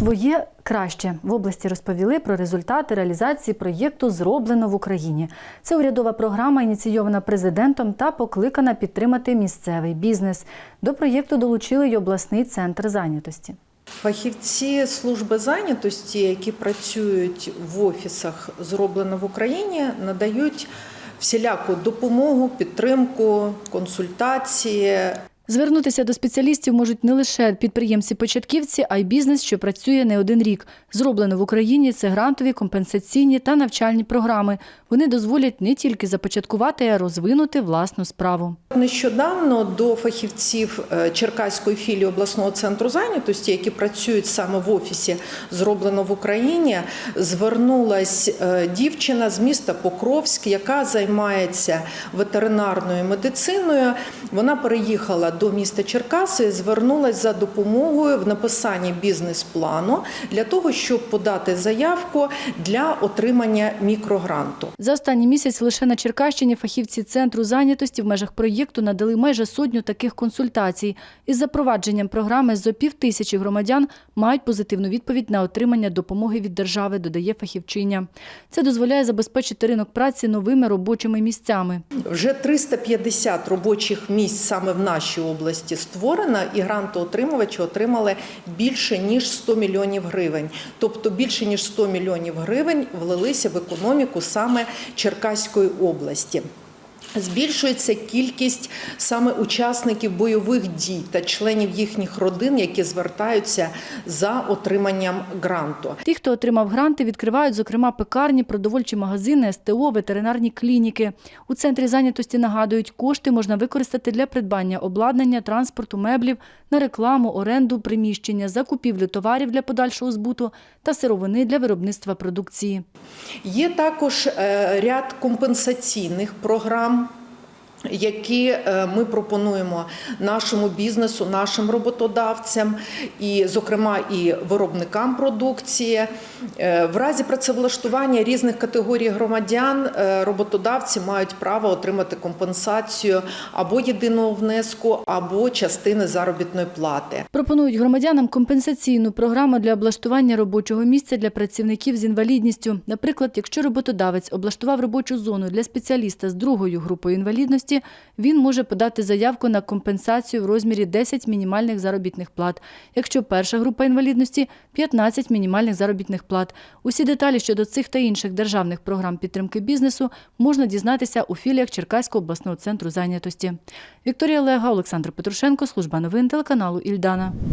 Своє краще в області розповіли про результати реалізації проєкту Зроблено в Україні. Це урядова програма, ініційована президентом та покликана підтримати місцевий бізнес. До проєкту долучили й обласний центр зайнятості. Фахівці служби зайнятості, які працюють в офісах зроблено в Україні, надають всіляку допомогу, підтримку, консультації. Звернутися до спеціалістів можуть не лише підприємці-початківці, а й бізнес, що працює не один рік. Зроблено в Україні це грантові, компенсаційні та навчальні програми. Вони дозволять не тільки започаткувати, а розвинути власну справу. Нещодавно до фахівців е, Черкаської філії обласного центру зайнятості, які працюють саме в офісі зроблено в Україні, звернулась е, дівчина з міста Покровськ, яка займається ветеринарною медициною. Вона переїхала до міста Черкаси, і звернулась за допомогою в написанні бізнес-плану для того, щоб подати заявку для отримання мікрогранту. За останній місяць лише на Черкащині фахівці центру зайнятості в межах проєкту надали майже сотню таких консультацій. Із запровадженням програми зо пів тисячі громадян мають позитивну відповідь на отримання допомоги від держави, додає фахівчиня. Це дозволяє забезпечити ринок праці новими робочими місцями. Вже 350 робочих місць саме в нашій області створено, і грантоотримувачі отримали більше ніж 100 мільйонів гривень. Тобто більше ніж 100 мільйонів гривень влилися в економіку саме Черкаської області. Збільшується кількість саме учасників бойових дій та членів їхніх родин, які звертаються за отриманням гранту. Ті, хто отримав гранти, відкривають, зокрема, пекарні, продовольчі магазини, СТО, ветеринарні клініки. У центрі зайнятості нагадують, кошти можна використати для придбання обладнання, транспорту, меблів, на рекламу, оренду приміщення, закупівлю товарів для подальшого збуту та сировини для виробництва продукції. Є також е, ряд компенсаційних програм. Які е, ми пропонуємо нашому бізнесу, нашим роботодавцям, і, зокрема, і виробникам продукції, Е, в разі працевлаштування різних категорій громадян е, роботодавці мають право отримати компенсацію або єдиного внеску, або частини заробітної плати. Пропонують громадянам компенсаційну програму для облаштування робочого місця для працівників з інвалідністю. Наприклад, якщо роботодавець облаштував робочу зону для спеціаліста з другою групою інвалідності, він може подати заявку на компенсацію в розмірі 10 мінімальних заробітних плат. Якщо перша група інвалідності 15 мінімальних заробітних плат. Усі деталі щодо цих та інших державних програм підтримки бізнесу можна дізнатися у філіях Черкаського обласного центру зайнятості. Вікторія Лега, Олександр Петрушенко, служба новин телеканалу Ільдана.